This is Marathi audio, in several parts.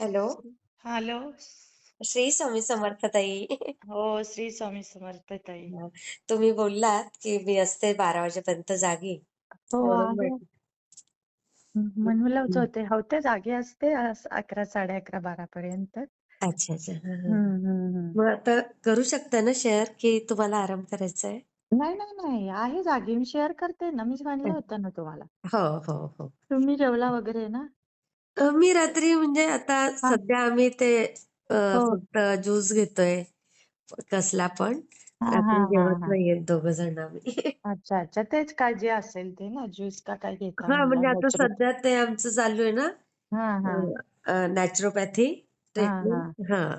हॅलो. हॅलो. श्री स्वामी समर्थ ताई. हो, श्री स्वामी समर्थ ताई. हां. तुम्ही बोललात, की मी असते 12 वाजेपर्यंत जागी. हो, म्हणून आहे. म्हटलं म्हणूनच हं. होते. होते जागी असते अस 11, 11:30, 12 पर्यंत. अच्छा, अच्छा. हां, हां. मग आता करू शकता ना शेअर, की तुम्हाला आराम करायचा आहे? नाही, नाही, नाही. आहे जागी. मी शेअर करते ना. मीच हं. म्हणलं होतं ना तुम्हाला. हो, हो, हो. तुम्ही जेवला वगैरे ना? अ, मी रात्री म्हणजे आता हां. सध्या आम्ही ते अ, हो. फक्त ज्यूस घेतोय. कसला पण. हां, रात्री हां, हां, जेवत हां. नाहीयेत दोघं जण आम्ही. अच्छा, अच्छा. तेच काय जे असेल ते ना ज्यूस का काय घेता हां, म्हणजे आता. सध्या ते आमचं चालू आहे ना हां, हं. अ, नॅचरोपॅथी हां, ट्रीटमेंट हां.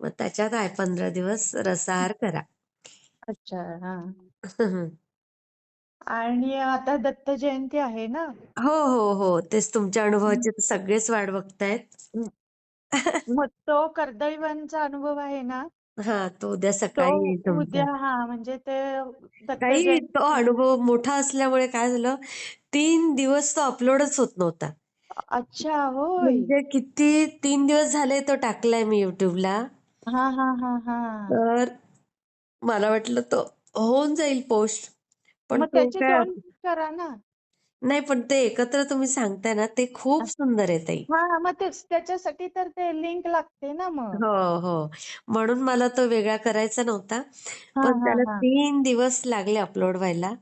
मग त्याच्यात आहे 15 दिवस रसाहार करा. अच्छा, हां. आणि आता दत्त जयंती आहे ना? हो, हो, हो. तेच तुमच्या. अनुभवाची तर सगळेच वाट बघतायत. मग तो कर्दळीवनचा अनुभव आहे ना हां, तो उद्या तो सकाळी येईल उद्या. हां, म्हणजे ते दत्त तो जयंती अनुभव मोठा असल्यामुळे काय झालं 3 दिवस तो अपलोडच होत नव्हता. अच्छा, होय. म्हणजे किती 3 दिवस झाले तो टाकलाय मी YouTubeला. हां, हां, हां, हां. तर मला वाटलं तो होऊन जाईल पोस्ट. पण मग तो त्याचे काय 2 करा ना. नाही, पण ते एकत्र तुम्ही सांगताय ना, ते खूप सुंदर आहे ताई. हां, मग त्याच्यासाठी तर ते लिंक लागते ना मग. हो, हो. म्हणून मला तो वेगळा करायचा नव्हता. हां, पण हां, त्याला हां. 3 दिवस लागले अपलोड व्हायला.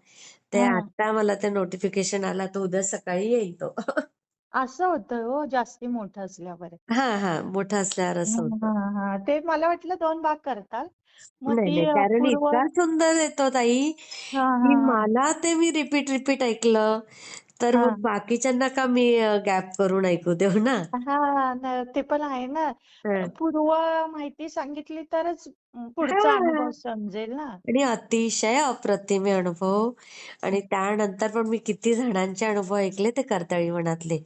ते हां. आता मला ते नोटिफिकेशन आला, तर उद्या सकाळी येईल तो. असं होतं हो जास्ती मोठं असल्यावर. हां, हां. मोठं असल्यावर असं होतं. हां, हां. ते मला वाटलं 2 भाग करताल. मग नाही, ती नाही. कारण पूर्व इतका सुंदर आहे तो ताई, हां, की हां. मला ते मी रिपीट, रिपीट ऐकलं. तर मग हां. बाकीच्यांना का मी अ, गॅप करून ऐकू देऊ ना? हां, न ते पण आहे ना. हं. पूर्व माहिती सांगितली तरच अ, पुढचा हां. अनुभव समजेल ना. आणि अतिशय अप्रतिम आहे अनुभव आणि त्यानंतर पण मी किती जणांचे अनुभव ऐकले ते कर्दळीवनातले.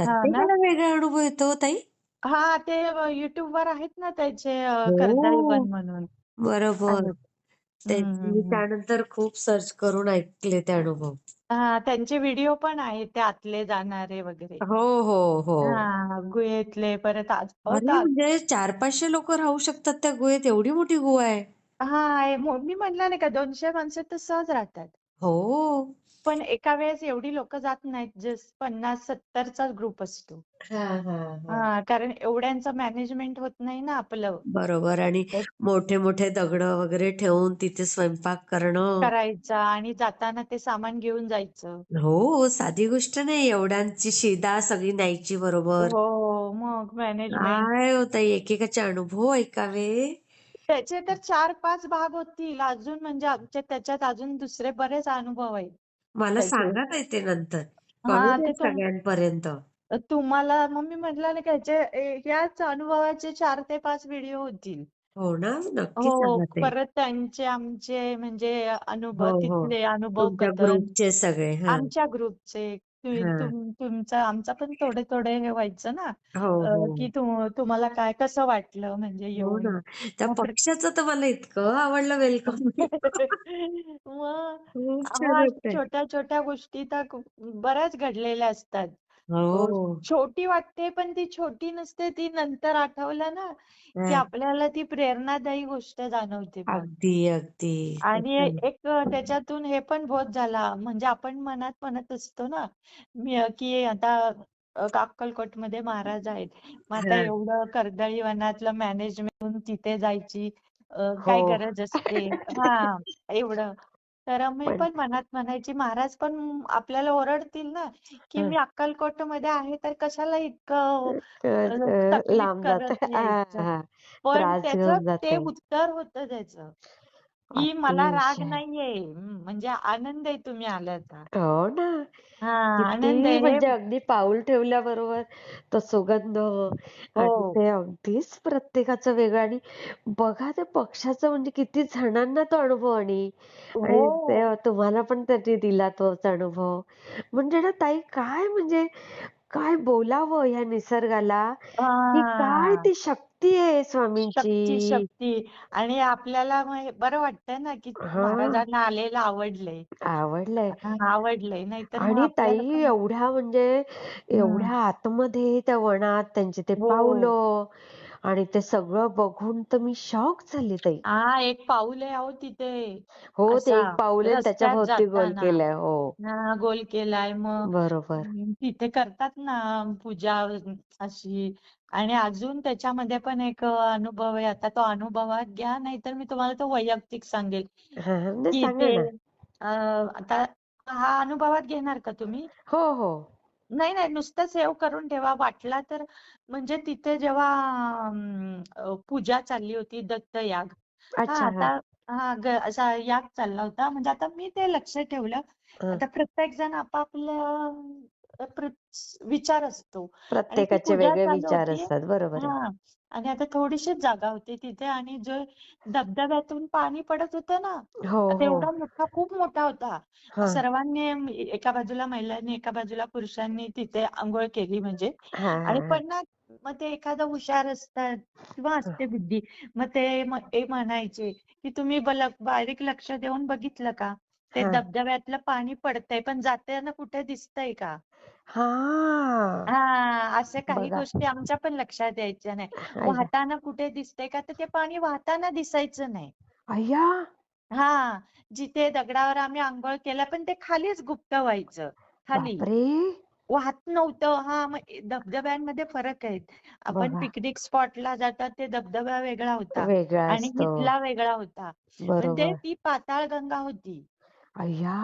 हां ना. प्रत्येकाला वेगळा अनुभव येतो हो ताई. हां, ते अ, YouTubeवर आहेत ना त्याचे अ, हो. कर्दळीवन म्हणून बरोबर. हं, हं, मी हं. त्यानंतर खूप सर्च करून ऐकले ते अनुभव. हां, त्यांचे व्हिडिओ पण आहेत ते आतले जाणारे वगैरे. हो, हो, हो. हां, गुहेतले परत आज अरे, ता म्हणजे 400-500 लोकं राहू शकतात त्या गुहेत. एवढी मोठी गुहा आहे. हां. म मी म्हटलं नाही का 200 माणसं तर सहज राहतात. हो. पण एका वेळेस एवढी लोकं जात नाहीत. जस्ट 50-70 चाच ग्रुप असतो. हां, हां, हां. हां, कारण एवढ्यांचं मॅनेजमेंट होत नाही ना आपलं. बरोबर आणि तर मोठे-मोठे दगडं वगैरे ठेवून तिथे स्वयंपाक करणं. करायचा आणि जाताना ते सामान घेऊन जायचं. हो, साधी गोष्ट नाही. एवढ्यांची शिदा सगळी न्यायची बरोबर. हो, मग मॅनेजमेंट. काय हो ताई, एकेकाचे अनुभव ऐकावे. त्याचे तर 4-5 भाग होतील. अजून म्हणजे आमच्या त्याच्यात अजून दुसरे बरेच अनुभव आहेत मला त्याचे. सांगा ताई ते नंतर. कळू हां, ते देत तुम सगळ्यांपर्यंत. तुम्हाला मग मी म्हटलं ना, ए याच अनुभवाचे 4 ते 5 व्हिडिओ होतील. हो ना? नक्की हो, सांगा ते. परत त्यांचे आमचे म्हणजे हो, अनुभव हो. तिथले अनुभव तुमच्या कथन, ग्रुपचे सगळे. हां, आमच्या ग्रुपचे तुम्ही हां. तुम तुमचं आमचा पण थोडे-थोडे हे व्हायचं ना, हो, अ, की हो. तु तुम्हाला काय कसं वाटलं म्हणजे हो येऊन? ना. त्या मग प्र पक्ष्याचं तर मला इतकं आवडलं वेलकम. मग खूप छान अहो, वाटतंय. छोट्या-छोट्या गोष्टी तर खूप बऱ्याच घडलेल्या असतात. अ, हो. छोटी वाटते, पण ती छोटी नसते. ती नंतर आठवलं ना, की हां. आपल्याला ती प्रेरणादायी गोष्ट जाणवते मग. अगदी, अगदी. आणि एकदम. एक अ, त्याच्यातून हे पण बोध झाला, म्हणजे आपण मनात म्हणत असतो ना, मी अ, की आता अ, अक्कलकोटमध्ये महाराज आहेत. मग आता हां. एवढं कर्दळी वनातलं मॅनेजमेंट तिथे जायची अ, हो. काय गरज असते? हां, एवढं. तर मी पण पण मनात म्हणायची, महाराज पण आपल्याला ओरडतील ना, की. मी अक्कलकोटमध्ये आहे, तर कशाला इतकं तकलीफ लांब. करत हां, यायचं? हां. पण त्रास त्याचं ते. उत्तर होतं त्याचं. की मला राग अतिशय. नाहीये. म्हणजे आनंद आहे तुम्ही आलाता. हो ना. हां, आनंद किती आहे. हे म्हणजे अगदी पाऊल ठेवल्याबरोबर तो सुगंध आणि हो, ते अगदीच प्रत्येकाचं वेगळं आणि बघा त्या पक्ष्याचं म्हणजे किती जणांना तो अनुभव आणि हो. आणि ते तुम्हाला पण त्यांनी दिला तोच अनुभव. म्हणजे ना ताई काय म्हणजे काय बोलावं ह्या निसर्गाला? काय हा. ती शक्ती आहे शक्ती स्वामींची? शक्ती आणि आपल्याला मग हे बरं वाटतंय ना की हा. महाराजांना आलेलं आवडलंय. आवडलंय. हा आवडलंय. नाहीतर मग आणि आपल्याला ताई पण एवढ्या म्हणजे हम्म एवढ्या आतमध्ये त्या वनात त्यांचे ते हो. पावलं आणि ते सगळं बघून तर मी शॉक झाली ताई. हा एक पाऊल आहे अहो तिथे. हो ते असा एक पाऊल आहे त्याच्या रस्त्यात भोवती गोल जाताना. केलंय हो. हा गोल केलाय मग बरोबर. तिथे करतात ना पूजा अशी. आणि अजून त्याच्यामध्ये पण एक अनुभव आहे आता तो अनुभवात घ्या नाहीतर मी तुम्हाला तो वैयक्तिक सांगेल. हा हा नाही की सांगा ते ना. अं, आता हा अनुभवात घेणार का तुम्ही? हो हो. नाही नाही नुसतं सेव्ह करून ठेवा. वाटला तर म्हणजे तिथे जेव्हा अं, पूजा चालली होती दत्तयाग हा अच्छा. हा आता हा ग- असा याग चालला होता. म्हणजे आता मी ते लक्ष ठेवलं. हा. आता प्रत्येक जण आपापल्या प्र- विचार असतो. आणि ती प्रत्येकाचे पूजा वेगळे चालू विचार होती. असतात. बरोबर आहे. हा. आणि आता थोडीशीच जागा होती तिथे आणि जो धबधब्यातून पाणी पडत होतं ना हो आता हो. एवढा मोठा खूप मोठा होता. हा. सर्वांनी एका बाजूला महिलांनी एका बाजूला पुरुषांनी तिथे आंघोळ केली म्हणजे. हा हा. आणि हा पण ना मग ते एखादं हुशार असतात किंवा असते बुद्धी मग ते म- ते म्हणायचे की तुम्ही बल बारीक लक्ष देऊन बघितलं का? ते हा. धबधब्यातलं पाणी पडतंय पण जाताना कुठे दिसतंय का? हा. हा असे काही बघा. गोष्टी आमच्या पण लक्षात यायच्या नाही. वाहताना कुठे दिसतंय का? तर ते पाणी वाहताना दिसायचं नाही. अय्या! हा जिथे दगडावर आम्ही आंघोळ केल्या पण ते खालीच गुप्त व्हायचं खाली. बापरे! वाहत नव्हतं. हा मग धबधब्यांमध्ये फरक आहे. आपण बघा. पिकनिक स्पॉटला जातात ते धबधबा वेगळा होता वेगळा आणि असतो. इथला वेगळा होता. म्हणजे बरोबर. ती पाताळगंगा होती. अय्या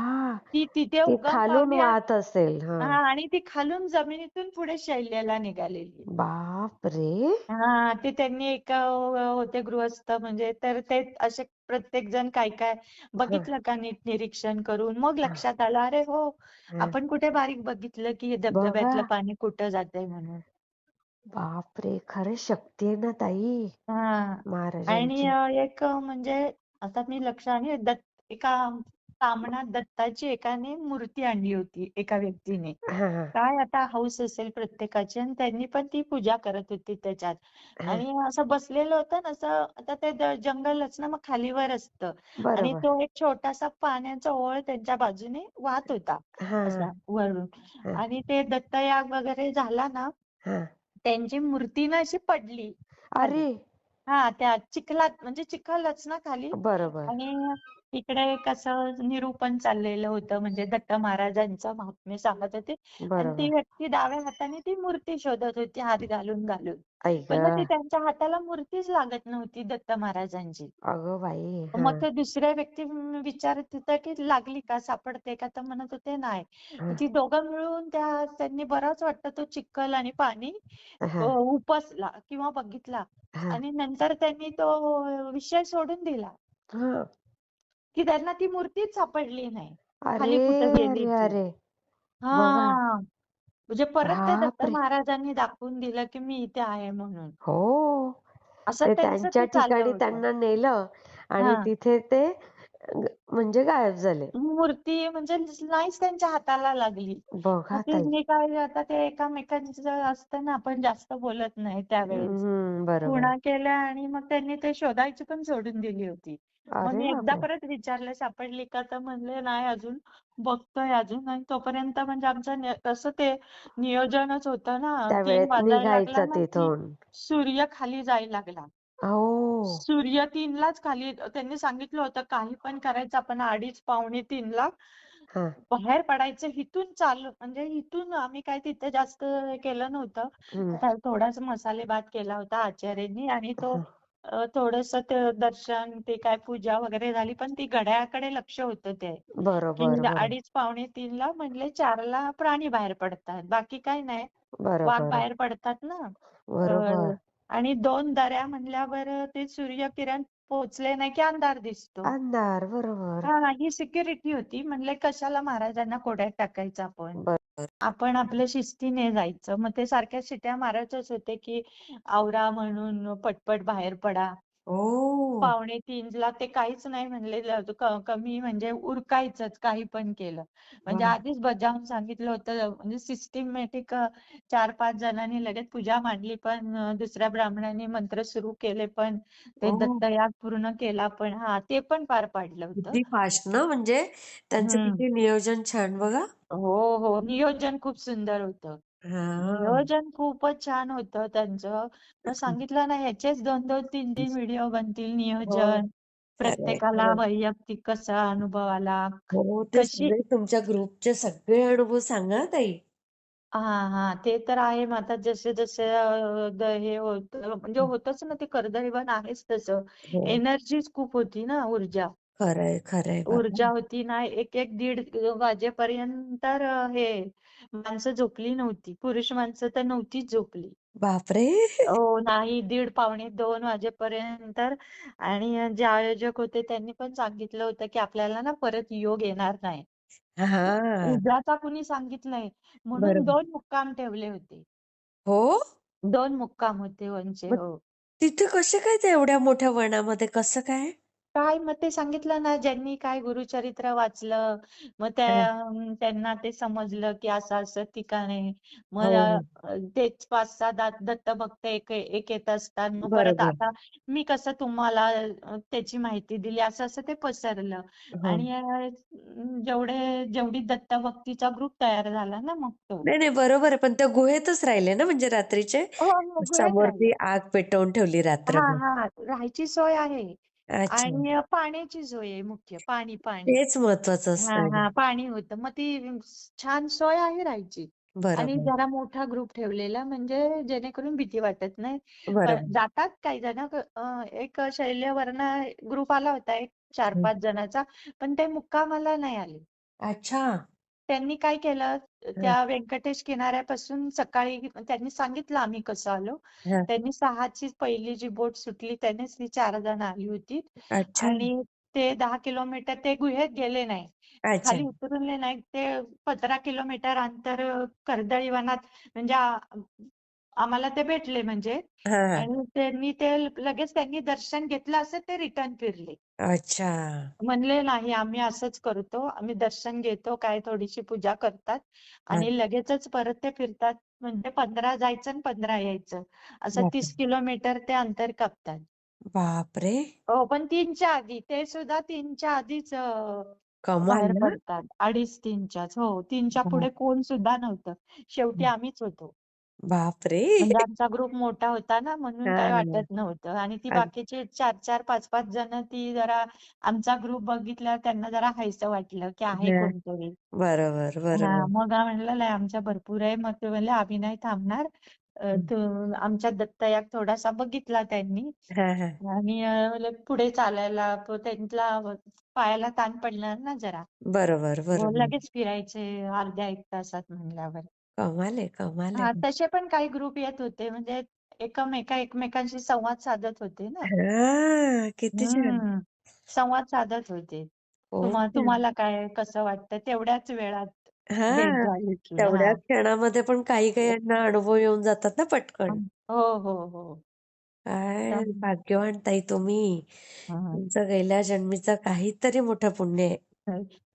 ती तिथे ती उगम खालून वाहत असेल हा. हा आणि ती खालून जमिनीतून पुढे शैल्याला निघालेली बापरे! हा ते त्यांनी एक अ, होते गृहस्थ म्हणजे तर ते असे प्रत्येक जण काय काय हा बघितलं का नीट निरीक्षण करून? मग हा. लक्षात आलं अरे हो हा. आपण कुठे बारीक बघितलं की हे बघा. धबधब्यातलं पाणी कुठं जातंय म्हणून? बापरे! खरंच शक्ती आहे ना ताई. हा आणि महाराजांची. अ, एक अ, म्हणजे आता मी लक्ष आणि दत्त एका कामनात दत्ताची एकाने मूर्ती आणली होती एका व्यक्तीने. काय आता हौस असेल प्रत्येकाची आणि त्यांनी पण ती पूजा करत होती त्याच्यात. आणि असं बसलेलं होतं ना असं आता ते जंगलच ना मग खालीवर असतं. आणि तो एक छोटासा पाण्याचा ओळ त्यांच्या बाजूने वाहत होता असा वरून. आणि ते दत्तयाग वगैरे झाला ना त्यांची मूर्ती ना अशी पडली अरे! हा त्या चिखलात म्हणजे चिखलच ना खाली. बरोबर. आणि इकडे कसं निरूपण चाललेलं होतं म्हणजे दत्त महाराजांचं महात्म्य सांगत होते. आणि ती बरोबर. व्यक्ती डाव्या हाताने ती मूर्ती शोधत होती हात घालून घालून. पण मग ती त्यांच्या हाताला मूर्तीच लागत नव्हती दत्त महाराजांची. अगं बाई हा मग ते दुसऱ्या व्यक्ती म- विचारत होता की लागली का सापडते का? तर म्हणत होते नाही. हा. मग ती दोघं मिळून त्या त्यांनी बराच वाटतं तो चिखल आणि पाणी हा. उपसला किंवा बघितला. हा. आणि नंतर त्यांनी तो विषय सोडून दिला. हा. की त्यांना ती मूर्तीच सापडली नाही. अरे खाली कुठं गेली अरे ती? अरे. बघा. हा. म्हणजे परत ते दत्त बापरे महाराजांनी दाखवून दिलं की मी इथे आहे म्हणून. हो. असं ते त्यांचं त्यांच्या ते चाललं ठिकाणी होतं. त्यांना नेलं आणि हा. तिथे ते म्हणजे गायब झाले. मूर्ती म्हणजे नाहीच त्यांच्या हाताला लागली. बघा ताई. काय आता ते एकामेकांचं असतं ना आपण जास्त बोलत नाही त्यावेळेस. हम्म बरोबर. खुणा केल्या आणि मग त्यांनी ते शोधायची पण सोडून दिली होती. मग अरे मी एकदा बापरे! परत विचारलं सापडली का? तर म्हणले नाही अजून बघतोय अजून. आणि तोपर्यंत म्हणजे आमचं नि- तसं ते नियोजनच होतं ना. त्या तीन वेळेत वाजायला लागला निघायचं ना की तिथून. सूर्य खाली जायला लागला. हो सूर्य तीनलाच खाली त्यांनी सांगितलं होतं काही पण करायचं आपण अडीच पावणे तीनला हा. बाहेर पडायचं इथून चालू म्हणजे इथून आम्ही काय तिथे जास्त हे केलं नव्हतं. तर थोडासा मसाले भात केला होता आचार्यांनी आणि तो हा. अ, थोडंसं ते दर्शन ते काय पूजा वगैरे झाली पण ती घड्याळाकडे लक्ष होतं ते. की बरोबर बरोबर. अडीच पावणे तीनला म्हणले चारला प्राणी बाहेर पडतात बाकी काय नाही. वाघ बरोबर. बाहेर पडतात ना. बरोबर. अ, आणि दोन दऱ्या म्हणल्यावर ते सूर्यकिरण पोहोचले नाही की अंधार दिसतो. अंधार बरोबर. हा ही सिक्युरिटी होती. म्हणले कशाला महाराजांना कोड्यात टाकायचं आपण? बरोबर आपण आपल्या शिस्तीने जायचं. मग ते सारख्या शिट्या मारतच होते की आवरा म्हणून पटपट बाहेर पडा. ओह! पावणे 3ला ते काहीच नाही म्हणले ल क कमी म्हणजे उरकायचंच काही पण केलं. म्हणजे! आधीच बजावून सांगितलं होतं म्हणजे सिस्टमॅटिक अ, 4-5 जणांनी लगेच पूजा मांडली पण अ, दुसऱ्या ब्राह्मणांनी मंत्र सुरू केले पण ते ओह! दत्तयाग पूर्ण केला पण हां, ते पण पार पाडलं होतं. किती फास्ट ना म्हणजे त्यांचं हं. किती नियोजन छान बघा. हो, हो. नियोजन खूप सुंदर होतं. हां. नियोजन खूपच छान होतं त्यांचं. मग सांगितलं ना ह्याचेच 2-2, 3-3 व्हिडिओ बनतील हो. नियोजन. खरंय, प्रत्येकाला खरंय. वैयक्तिक कसा अनुभव आला, हो, ते कशी सगळे तुमच्या ग्रुपचे सगळे अनुभव सांगा ताई. हां, हां. ते तर आहे. मग आता जसे-जसे अ, द हे होतं म्हणजे होतच ना ते कर्दळीवन आहेच तसं. हो. एनर्जीच खूप होती ना ऊर्जा. खरंय, खरंय ऊर्जा. होती ना 1-1, दीड वाजेपर्यंत तर हे माणसं झोपली नव्हती. पुरुष माणसं तर नव्हतीच झोपली. बापरे! हो, नाही दीड पावणे 2 वाजेपर्यंत आणि जे आयोजक होते त्यांनी पण सांगितलं होतं, की आपल्याला ना परत योग येणार नाही. हां. उद्याचा कुणी सांगितलंय म्हणून बरोबर. 2 मुक्काम ठेवले होते. हो? 2 मुक्काम होते वनचे. मग हो. तिथे कसे काय त्या एवढ्या मोठ्या वनामध्ये कसं काय? काय मग ते सांगितलं ना, ज्यांनी काय गुरुचरित्र वाचलं, मग त्या हां. त्यांना ते समजलं, की असं-असं ठिकाण आहे. हो, मग अ, हो. तेच 5-6 दा दत्तभक्त एक एक येत असतात. मग परत बरोबर. आता मी कसं तुम्हाला अ, त्याची माहिती दिली, असं-असं ते पसरलं. हो. आणि अ, जेवढे जेवढी दत्तभक्तीचा ग्रुप तयार झाला ना मग तो. नाही, नाही बरोबर आहे. पण त्या गुहेतच राहिले ना म्हणजे रात्रीचे? हो, हो. गुहेत समोर ती. आग पेटवून ठेवली हां, रात्रभर. हां. राहायची सोय आहे. अच्छा. आणि पाण्याची सोय आहे मुख्य. पाणी, पाणी. तेच महत्वाचं हां, असतं. हां. पाणी होतं. मग ती छान सोय आहे राहायची. आणि बरोबर, जरा मोठा ग्रुप ठेवलेला म्हणजे जेणेकरून भीती वाटत नाही. पण बरोबर. जातात काही जण अ, एक शैल्यवरनं ग्रुप आला होता एक हं. 4-5 जणांचा, पण ते मुक्कामाला नाही आले. अच्छा. त्यांनी काय केलं, त्या व्यंकटेश किनाऱ्यापासून सकाळी त्यांनी सांगितलं आम्ही कसं आलो. त्यांनी 6ची पहिली जी बोट सुटली त्यानेच ती 4 जण आली होती. आणि ते 10 किलोमीटर ते गुहेत गेले नाही. खाली उतरले नाहीत. ते 15 किलोमीटर अंतर कर्दळीवनात म्हणजे आम्हाला ते भेटले म्हणजे हां. आणि त्यांनी ते लगेच त्यांनी दर्शन घेतलं असं ते रिटर्न फिरले. अच्छा. म्हणले, "नाही, आम्ही असंच करतो. आम्ही दर्शन घेतो, काय थोडीशी पूजा करतात. आणि लगेचच परत ते फिरतात." म्हणजे 15 जायचं आणि 15 यायचं. असं बापरे! 30 किलोमीटर ते अंतर कापतात. बापरे! हो, पण 3च्या आधी. ते सुद्धा 3च्या आधीच अ, कमाल बाहेर ना? पडतात. 2:30-3च्याच. हो, 3च्या पुढे कोण सुद्धा नव्हतं. शेवटी आम्हीच होतो. बापरे! म्हणजे आमचा ग्रुप मोठा होता ना, म्हणून काही हां. वाटत नव्हतं आणि ती अग बाकीची 4-4, 5-5 जण ती जरा आमचा ग्रुप बघितल्यावर त्यांना जरा हायसं वाटलं, की आहे हां. कोणतरी. बरोबर, हां, बरोबर. मग म्हणलं, "नाही, आमच्या भरपूर आहे." मग ते म्हणले, "आम्ही नाही थांबणार." अ, हं. तो आमच्या दत्तयाग थोडासा बघितला त्यांनी हां, हां. आणि अ, म्हणलं पुढे चालायला तो त्यांला पायाला ताण पडणार ना जरा. बरोबर, मग बरोबर. लगेच फिरायचे अर्ध्या 1 तासात म्हणल्यावर. कमाल आहे, कमाल हां, आहे. तसे पण काही ग्रुप येत होते म्हणजे एकमेका एकमेकांशी संवाद साधत होते ना. हां, किती छान. हं. संवाद साधत होते. तुम्हा छान. तुम्हाला काय कसं वाटतं? तेवढ्याच वेळात भेट हां, झाली की. तेवढ्या हां. क्षणामध्ये पण काही-काही यांना अनुभव येऊन जातात ना पटकन. हो, हो, हो. काय त्यामुळे भाग्यवान ताई तुम्ही. हां. तुमचं गेल्या जन्मीचं काहीतरी मोठं पुण्य आहे.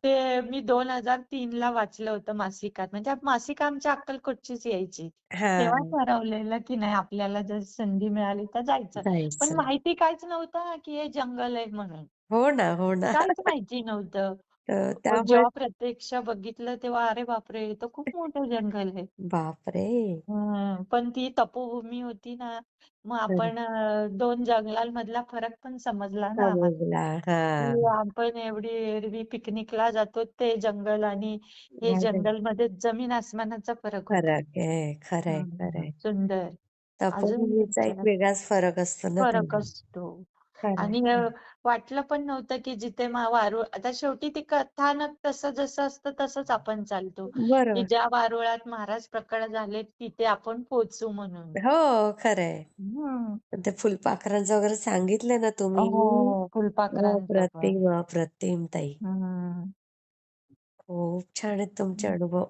ते मी 2003 ला वाचलं होतं मासिकात. म्हणजे मासिकं आमच्या अक्कलकोटचीच यायची. तेव्हा हां, ठरवलेलं की नाही आपल्याला जर संधी मिळाली तर जायचं. पण जायचं. माहिती काहीच नव्हतं की हे जंगल आहे म्हणून. हो ना, हो ना. काहीच माहिती नव्हतं. तर त्यामुळे जेव्हा प्रत्यक्ष बघितलं तेव्हा अरे बापरे! हे तर खूप मोठं जंगल आहे. बापरे! हं. पण ती तपोभूमी होती ना, मग आपण अ, 2 जंगलांमधला फरक पण समजला ना आम्हाला. समजला. की. आपण एवढी एरवी पिकनिकला जातो ते जंगल आणि हे अरे, जंगलमध्ये जमीन आसमानाचा फरक होता. फरक आहे. खरंय, हं, खरंय. सुंदर. अजून तपोभूमीचा एक वेगळाच फरक असतो ना फरक. असतो. आणि अ, खरंय. वाटलं पण नव्हतं की जिथे मा वारुळ आता शेवटी ते कथानक तसं जसं असतं तसंच आपण चालतो, की बरोबर. ज्या वारुळात महाराज प्रकट झाले तिथे आपण पोहोचू म्हणून. हो, खरंय. हं. पण ते फुलपाखरांचं वगैरे सांगितलं ना हो, तुम्ही, हो. फुलपाखरांचं पण. अप्रतिम, अप्रतिम ताई. हं. खूप छान आहेत तुमचे हं. अनुभव.